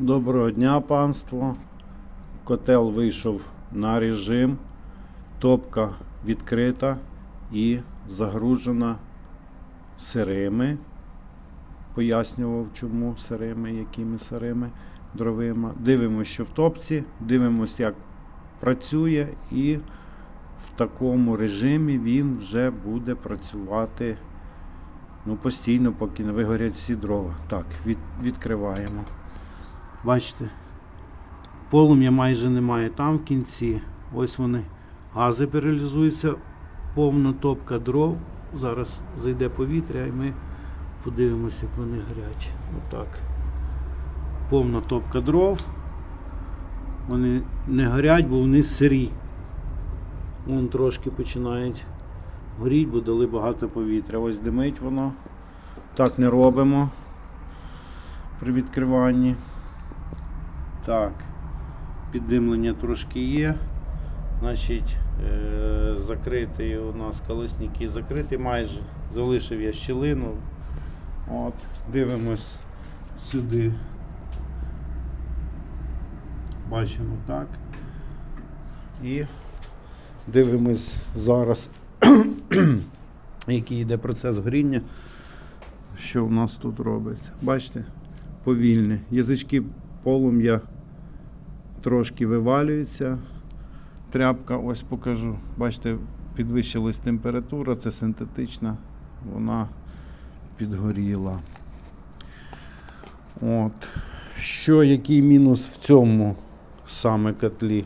Доброго дня, панство. Котел вийшов на режим. Топка відкрита і загружена сирими. Пояснював, чому сирими, якими сирими дровима. Дивимося, що в топці, дивимося, як працює, і в такому режимі він вже буде працювати ну, постійно, поки не вигорять всі дрова. Так, від, відкриваємо. Бачите, полум'я майже немає там в кінці. Ось вони. Гази переалізуються, повна топка дров. Зараз зайде повітря і ми подивимося, як вони гарячі. Отак. Повна топка дров. Вони не горять, бо вони сирі. Вон трошки починають горіть, бо дали багато повітря. Ось димить воно. Так не робимо при відкриванні. Так, піддимлення трошки є. Значить, е- закритий у нас колесники закритий майже. Залишив я щілину. От, дивимось сюди. Бачимо так. І дивимось зараз, який йде процес горіння. Що у нас тут робиться? Бачите? Повільне. Язички полум'я трошки вивалюються. Тряпка, ось покажу. Бачите, підвищилась температура, це синтетична, вона підгоріла. От. Що, який мінус в цьому саме котлі?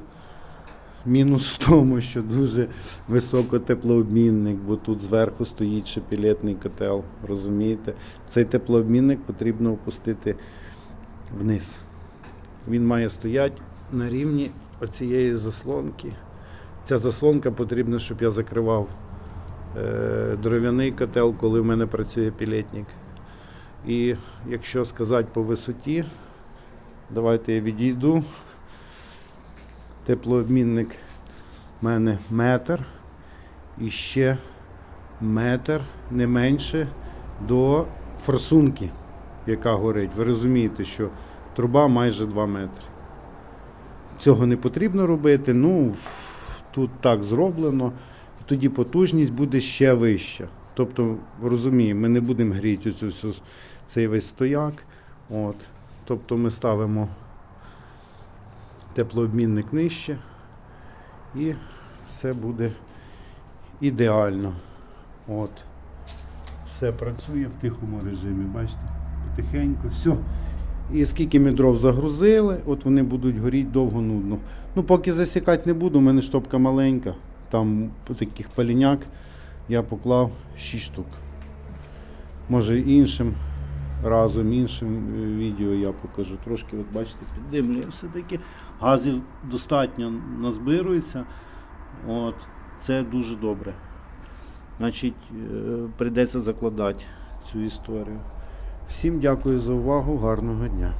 Мінус в тому, що дуже високотеплообмінник, бо тут зверху стоїть ще пілетний котел. Розумієте? Цей теплообмінник потрібно опустити вниз. Він має стояти на рівні оцієї заслонки. Ця заслонка потрібна, щоб я закривав е, дров'яний котел, коли в мене працює пілетник. І якщо сказати по висоті, давайте я відійду. Теплообмінник в мене метр і ще метр, не менше, до форсунки, яка горить. Ви розумієте, що труба майже 2 метри. Цього не потрібно робити. Ну, тут так зроблено. Тоді потужність буде ще вища. Тобто, розуміємо, ми не будемо гріти оцю, всю- цей весь стояк. От. Тобто ми ставимо теплообмінник нижче і все буде ідеально. От. Все працює в тихому режимі, бачите? Потихеньку, все. І скільки ми дров загрузили, от вони будуть горіти довго нудно. Ну, поки засікати не буду, у мене штопка маленька. Там таких паліняк я поклав 6 штук. Може іншим разом, іншим е, відео я покажу. Трошки, от бачите, піддимлює все-таки. Газів достатньо назбирується. От, це дуже добре. Значить, е, прийдеться закладати цю історію. Всім дякую за увагу, гарного дня.